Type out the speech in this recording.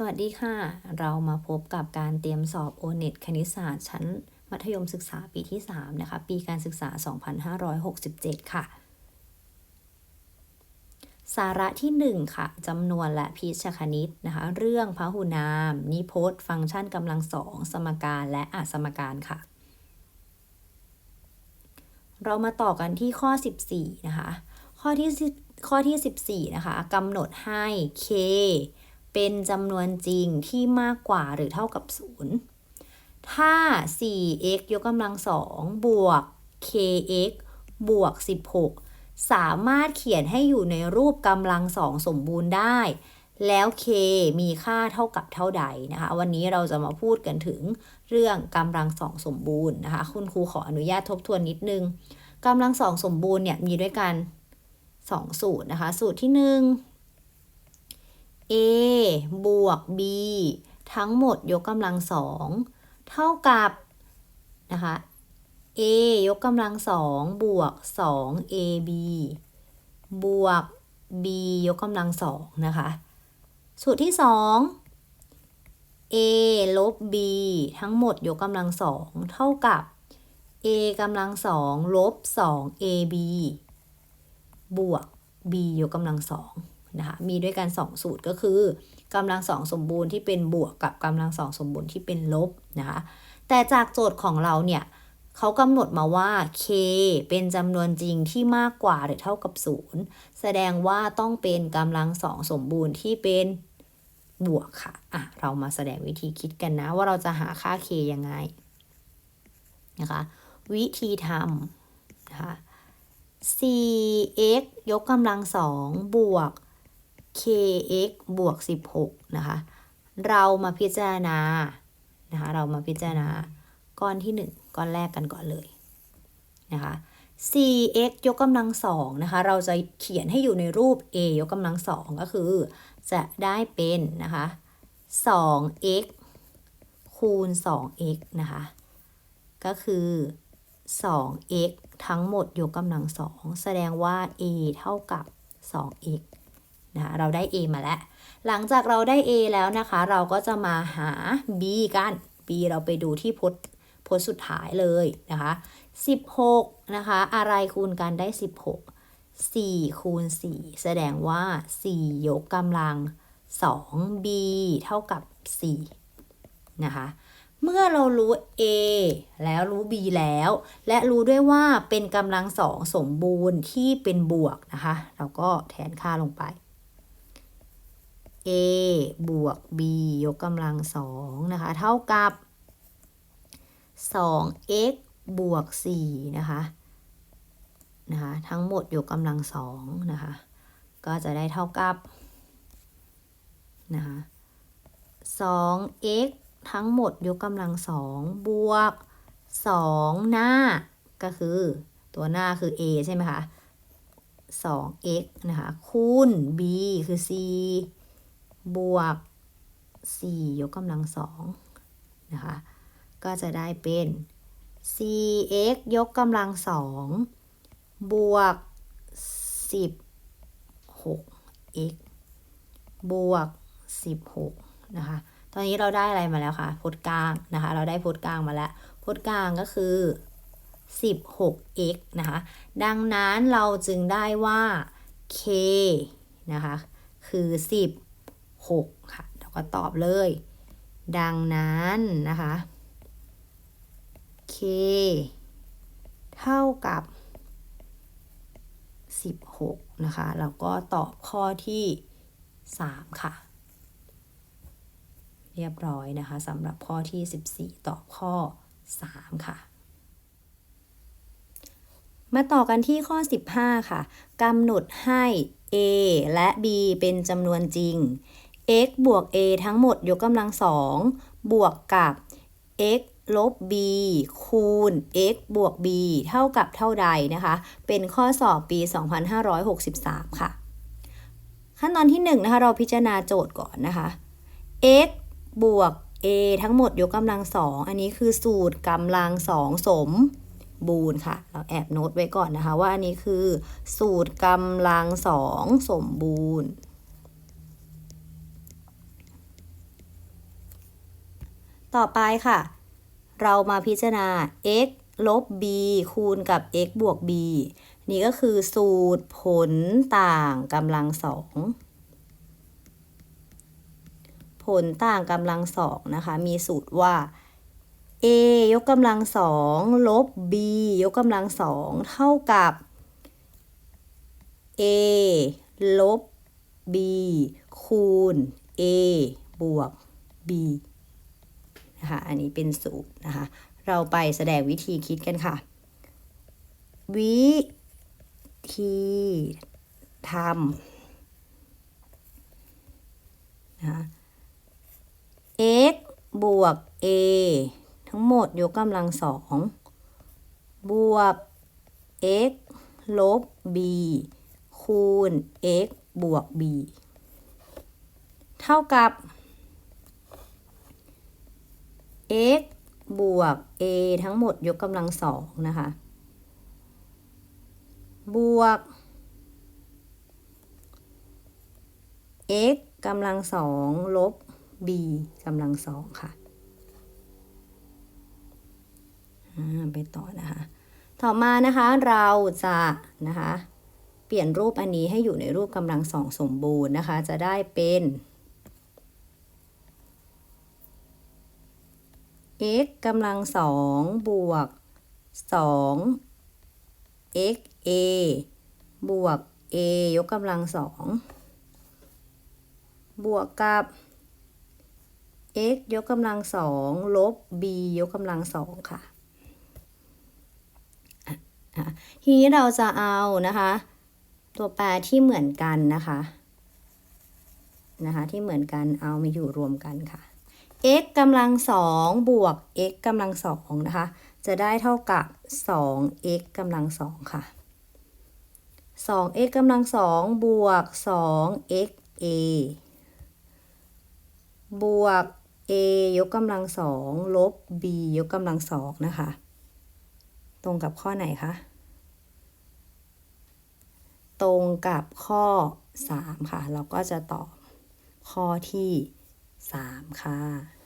สวัสดีค่ะ เรามาพบกับการเตรียมสอบ o n e t คณิตศาสตร์ชั้น มัธยมศึกษาปีที่ 3 นะคะ ปีการศึกษา 2567 ค่ะ สาระที่ 1 ค่ะจำนวนและพิชคณิตนะคะ เรื่องพหุนาม นิพจน์ ฟังก์ชันกำลังสอง สมการและอสมการค่ะ เรามาต่อกันที่ข้อ 14 นะคะ ข้อที่ข้อที่ 14 นะคะกำหนดให้ k เป็นจำนวนจริงที่มากกว่าหรือเท่ากับ 0 ถ้า 4x ยกกำลังสองบวก kx บวก 16 สามารถเขียนให้อยู่ในรูปกำลังสองสมบูรณ์ได้ แล้ว k มีค่าเท่ากับเท่าใดนะคะ วันนี้เราจะมาพูดกันถึงเรื่องกำลังสองสมบูรณ์นะคะ คุณครูขออนุญาตทบทวนนิดนึงกำลังสองสมบูรณ์เนี่ยมีด้วยกัน2สูตรนะคะ สูตรที่1 a บวก b ทั้งหมดยกกำลังสองเท่ากับนะคะ a ยกกำลังสองบวก 2 ab บวก b ยกกำลังสองนะคะ สูตรที่ 2 a ลบ b ทั้งหมดยกกำลังสองเท่ากับ a กำลังสองลบ 2 ab บวก b ยกกำลังสอง นะคะมีด้วยกัน 2 สูตรก็คือกำลังสองสมบูรณ์ที่เป็นบวกกับกำลังสองสมบูรณ์ที่เป็นลบนะคะแต่จากโจทย์ของเราเนี่ยเขากำหนดมาว่า k เป็นจำนวนจริงที่มากกว่าหรือเท่ากับ 0 แสดงว่าต้องเป็นกำลังสองสมบูรณ์ที่เป็นบวกค่ะ อะ เรามาแสดงวิธีคิดกันนะ ว่าเราจะหาค่า k ยังไงนะคะ วิธีทำนะคะ 4x ยกกำลังสองบวก kx บวก 16 นะคะ เรามาพิจารณา นะคะ เรามาพิจารณา ก้อนที่ 1 ก้อนแรกกันก่อนเลย นะคะ 4x ยกกำลังสองนะคะ เราจะเขียนให้อยู่ในรูป a ยกกำลังสองก็คือ จะได้เป็นนะคะ 2x คูณ 2x นะคะ ก็คือ 2x ทั้งหมดยกกำลังสอง แสดงว่า a เท่ากับ 2x นะคะเราได้ A มาแล้ว หลังจากเราได้ A แล้วนะคะ เราก็จะมาหา B กัน B เราไปดูที่พจน์พจน์สุดท้ายเลยนะคะ16นะคะอะไรคูณกันได้ 16 4คูณ4แสดงว่า 4 ยกกำลัง 2 B เท่ากับ 4 นะคะ เมื่อเรารู้ A แล้วรู้ B แล้ว และรู้ด้วยว่าเป็นกำลังสองสมบูรณ์ที่เป็นบวกนะคะ เราก็แทนค่าลงไป a บวก b ยกกำลังสองนะคะ เท่ากับ 2x บวก4นะคะนะคะทั้งหมดยกกำลังสองนะคะก็จะได้เท่ากับนะคะ 2x ทั้งหมดยกกำลังสองบวก 2 หน้า ก็คือตัวหน้าคือ a ใช่ไหมคะ 2x นะคะคูณ b คือ c บวก 4 ยกกำลังสองนะคะ ก็จะได้เป็น 4x ยกกำลังสองบวก 16x บวก 16 นะคะ ตอนนี้เราได้อะไรมาแล้วคะพจน์กลางนะคะ เราได้พจน์กลางมาแล้วพจน์กลางก็คือ 16x นะคะ ดังนั้นเราจึงได้ว่า k นะคะ คือ 10 6 ค่ะ เราก็ตอบเลย ดังนั้นนะคะ k เท่ากับ 16 นะคะ เราก็ตอบข้อที่ 3 ค่ะ เรียบร้อยนะคะสำหรับข้อที่ 14 ตอบข้อ 3 ค่ะมาต่อกันที่ข้อ 15 ค่ะ กำหนดให้ a และ b เป็นจำนวนจริง x บวก a ทั้งหมดยกกำลังสองบวกกับ x ลบ b คูณ x บวก b เท่ากับเท่าใดนะคะ เป็นข้อสอบปี 2563 ค่ะ ขั้นตอนที่1นนะคะเราพิจารณาโจทย์ก่อนนะคะ x บวก a ทั้งหมดยกกำลังสองอันนี้คือสูตรกำลังสองสมบูรณ์ค่ะ เราแอบโน้ตไว้ก่อนนะคะว่าอันนี้คือ สูตรกำลังสองสมบูรณ์ ต่อไปค่ะ เรามาพิจารณา x ลบ b คูณกับ x บวก b นี่ก็คือสูตรผลต่างกำลังสองผลต่างกำลังสองนะคะ มีสูตรว่า a ยกกำลังสองลบ b ยกกำลังสองเท่ากับ a ลบ b คูณ a บวก b นะคะอันนี้เป็นสูตรนะคะเราไปแสดงวิธีคิดกันค่ะ วิธีทำนะ x บวก a ทั้งหมดยกกำลังสองบวก x ลบ b คูณ x บวก b เท่ากับ x บวก a ทั้งหมดยกกำลังสองนะคะ บวก x กำลังสองลบ b กำลังสองค่ะไปต่อนะคะ ต่อมานะคะเราจะนะคะ เปลี่ยนรูปอันนี้ให้อยู่ในรูปกำลังสองสมบูรณ์นะคะ จะได้เป็น x กำลังสองบวกสอง x a บวก a ยกกำลังสองบวกกับ x ยกกำลังสองลบ b ยกกำลังสองค่ะอะอะ ทีนี้เราจะเอานะคะ ตัวแปรที่เหมือนกันนะคะ นะคะที่เหมือนกันเอามาอยู่รวมกันค่ะ x กำลังสองบวก x กำลังสองนะคะ จะได้เท่ากับ 2x กำลังสองค่ะ 2x กำลังสองบวก 2x a บวก a ยกกำลังสองลบ b ยกกำลังสองนะคะ ตรงกับข้อไหนคะ ตรงกับข้อ 3 ค่ะ เราก็จะตอบข้อที่ 3 ค่ะ